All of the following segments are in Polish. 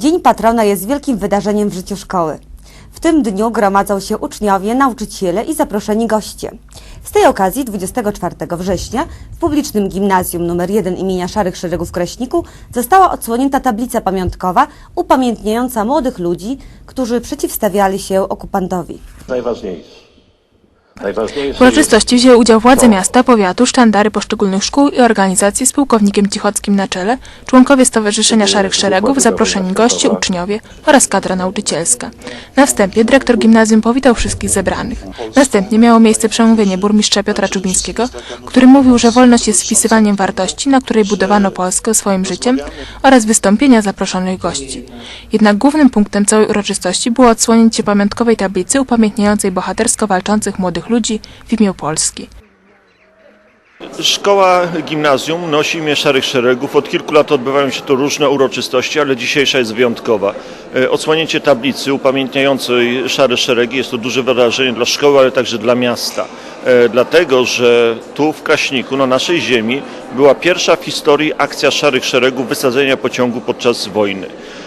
Dzień patrona jest wielkim wydarzeniem w życiu szkoły. W tym dniu gromadzą się uczniowie, nauczyciele i zaproszeni goście. Z tej okazji 24 września w publicznym gimnazjum nr 1 imienia Szarych Szeregów w Kraśniku została odsłonięta tablica pamiątkowa upamiętniająca młodych ludzi, którzy przeciwstawiali się okupantowi. Najważniejsze. W uroczystości wzięły udział władze miasta, powiatu, sztandary poszczególnych szkół i organizacji z pułkownikiem Cichockim na czele, członkowie Stowarzyszenia Szarych Szeregów, zaproszeni goście, uczniowie oraz kadra nauczycielska. Na wstępie dyrektor gimnazjum powitał wszystkich zebranych. Następnie miało miejsce przemówienie burmistrza Piotra Czubińskiego, który mówił, że wolność jest spisywaniem wartości, na której budowano Polskę swoim życiem oraz wystąpienia zaproszonych gości. Jednak głównym punktem całej uroczystości było odsłonięcie pamiątkowej tablicy upamiętniającej bohatersko walczących młodych ludzi w imię Polski. Szkoła gimnazjum nosi imię Szarych Szeregów. Od kilku lat odbywają się tu różne uroczystości, ale dzisiejsza jest wyjątkowa. E, Odsłonięcie tablicy upamiętniającej Szare Szeregi jest to duże wydarzenie dla szkoły, ale także dla miasta. E, Dlatego, że tu w Kraśniku, na naszej ziemi, była pierwsza w historii akcja Szarych Szeregów wysadzenia pociągu podczas wojny.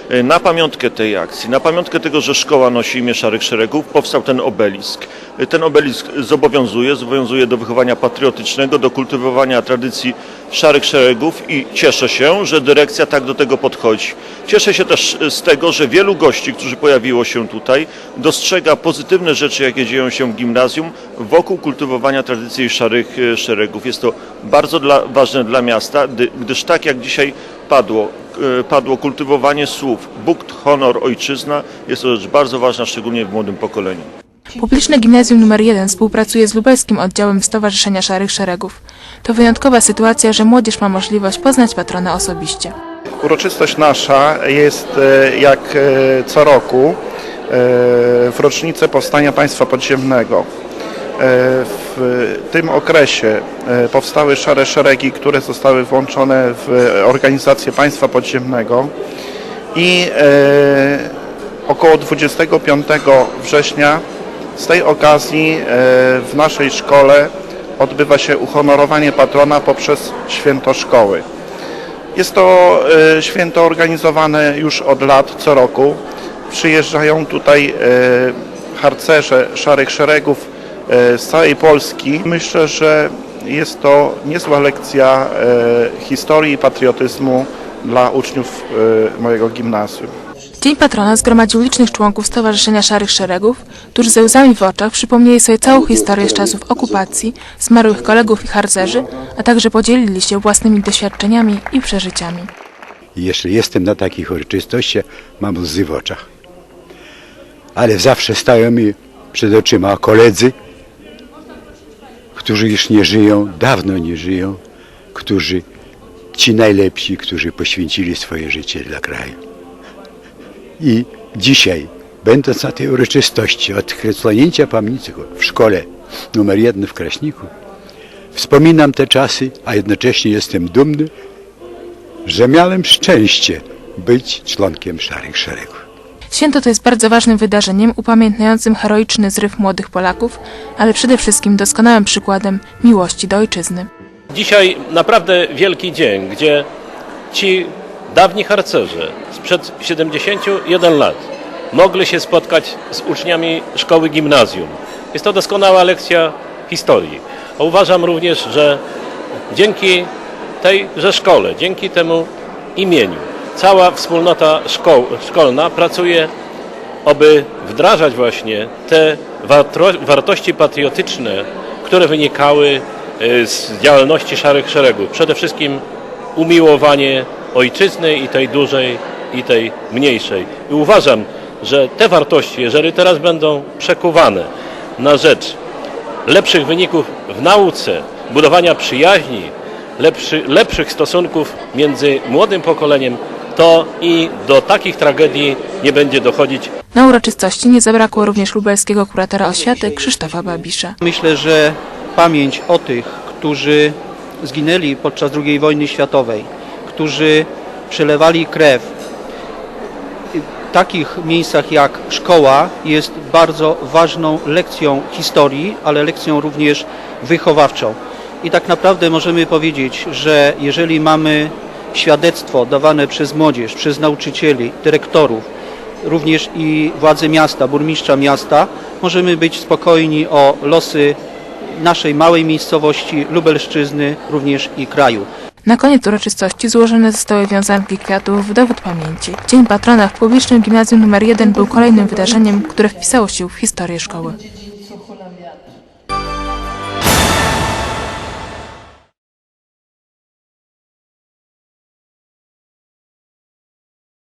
E, Na pamiątkę tej akcji, na pamiątkę tego, że szkoła nosi imię Szarych Szeregów, powstał ten obelisk. E, Ten obelisk zobowiązuje, zobowiązuje do wychowania patriotycznego, do kultywowania tradycji Szarych Szeregów i cieszę się, że dyrekcja tak do tego podchodzi. Cieszę się też z tego, że wielu gości, którzy pojawiło się tutaj, dostrzega pozytywne rzeczy, jakie dzieją się w gimnazjum wokół kultywowania tradycji Szarych e, Szeregów. Jest to bardzo dla, ważne dla miasta, gdy- gdyż tak jak dzisiaj padło, e, padło kultywowanie słów Bóg, honor, ojczyzna, jest to rzecz bardzo ważna, szczególnie w młodym pokoleniu. Publiczne Gimnazjum nr 1 współpracuje z lubelskim oddziałem Stowarzyszenia Szarych Szeregów. To wyjątkowa sytuacja, że młodzież ma możliwość poznać patrona osobiście. Uroczystość nasza jest e, jak e, co roku e, w rocznicę powstania państwa podziemnego. W tym okresie powstały szare szeregi, które zostały włączone w organizację państwa podziemnego i około 25 września z tej okazji e, w naszej szkole odbywa się uhonorowanie patrona poprzez święto szkoły. Jest to e, święto organizowane już od lat, co roku. Przyjeżdżają tutaj e, harcerze Szarych Szeregów z całej Polski. Myślę, że jest to niezła lekcja historii i patriotyzmu dla uczniów mojego gimnazjum. Dzień patrona zgromadził licznych członków Stowarzyszenia Szarych Szeregów, którzy ze łzami w oczach przypomnieli sobie całą historię z czasów okupacji, zmarłych kolegów i harcerzy, a także podzielili się własnymi doświadczeniami i przeżyciami. Jeśli jestem na takich uroczystościach, mam łzy w oczach. Ale zawsze stają mi przed oczyma koledzy, którzy już nie żyją, dawno nie żyją, którzy, ci najlepsi, którzy poświęcili swoje życie dla kraju. I dzisiaj, będąc na tej uroczystości odsłonięcia pamięci w szkole numer jeden w Kraśniku, wspominam te czasy, a jednocześnie jestem dumny, że miałem szczęście być członkiem Szarych Szeregów. Święto to jest bardzo ważnym wydarzeniem upamiętniającym heroiczny zryw młodych Polaków, ale przede wszystkim doskonałym przykładem miłości do ojczyzny. Dzisiaj naprawdę wielki dzień, gdzie ci dawni harcerze sprzed 71 lat mogli się spotkać z uczniami szkoły gimnazjum. Jest to doskonała lekcja historii. Uważam również, że dzięki tejże szkole, dzięki temu imieniu, cała wspólnota szkolna pracuje, aby wdrażać właśnie te wartości patriotyczne, które wynikały e, z działalności Szarych Szeregów. Przede wszystkim umiłowanie ojczyzny i tej dużej, i tej mniejszej. I uważam, że te wartości, jeżeli teraz będą przekuwane na rzecz lepszych wyników w nauce, budowania przyjaźni, lepszy, lepszych stosunków między młodym pokoleniem, to i do takich tragedii nie będzie dochodzić Na uroczystości nie zabrakło również lubelskiego kuratora oświaty Krzysztofa Babisza. Myślę, że pamięć o tych, którzy zginęli podczas II wojny światowej, którzy przelewali krew, w takich miejscach jak szkoła jest bardzo ważną lekcją historii, ale lekcją również wychowawczą. I tak naprawdę możemy powiedzieć, że jeżeli mamy świadectwo dawane przez młodzież, przez nauczycieli, dyrektorów, również i władze miasta, burmistrza miasta, możemy być spokojni o losy naszej małej miejscowości, Lubelszczyzny, również i kraju. Na koniec uroczystości złożone zostały wiązanki kwiatów w dowód pamięci. Dzień patrona w publicznym gimnazjum nr 1 był kolejnym wydarzeniem, które wpisało się w historię szkoły.